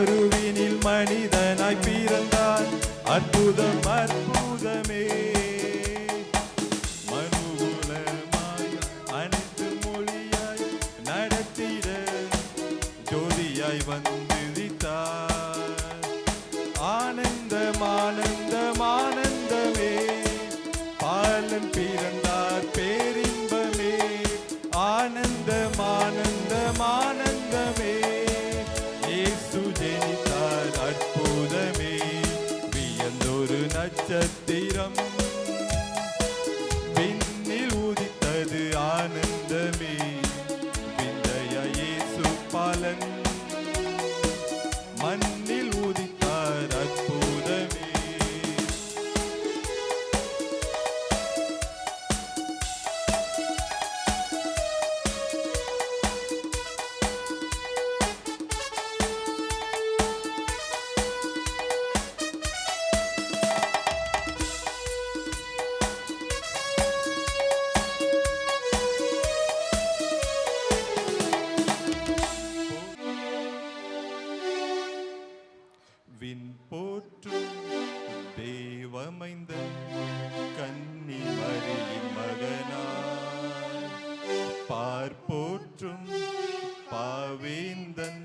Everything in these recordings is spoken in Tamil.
கருவினில் மனிதனாய் பிறந்தார். அற்புதம் அற்புதமே. மனுகுலமாய் அனைத்து மொழியாய் நடத்திட ஜோதியாய் வந்து வித்தார் ஆனந்தம் ஆனந்தம் ஆனந்தமே பாலன் பிறந்தார் பேரின்பமே. ஆனந்தம் ஆனந்தம் ஆனந்தமே நட்சத்திரம் விண் போற்றும் தேவமைந்த கன்னி மரியின் மகனாய் பார்ப்போற்றும் பாவேந்தன்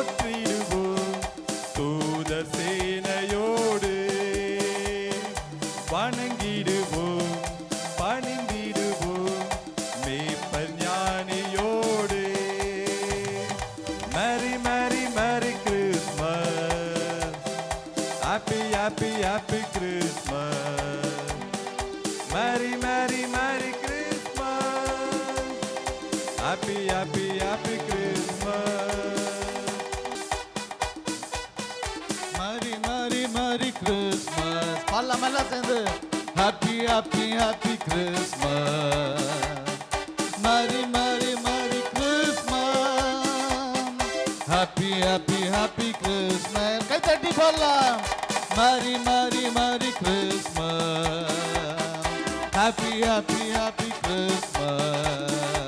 போற்றிடுவோம் தூத சேனையோடு வணங்கிடுவோம் பணிந்திடுவோம் மேய்ப்பர் ஞானியோடு merry merry merry Christmas happy happy happy Christmas merry merry merry Christmas happy happy Merry Christmas. Palla mela sende. Happy, happy, happy Christmas. Merry, merry, merry Christmas. Happy, happy, happy Christmas. Kai tatti palla. Merry, merry, merry Christmas. Happy, happy, happy Christmas.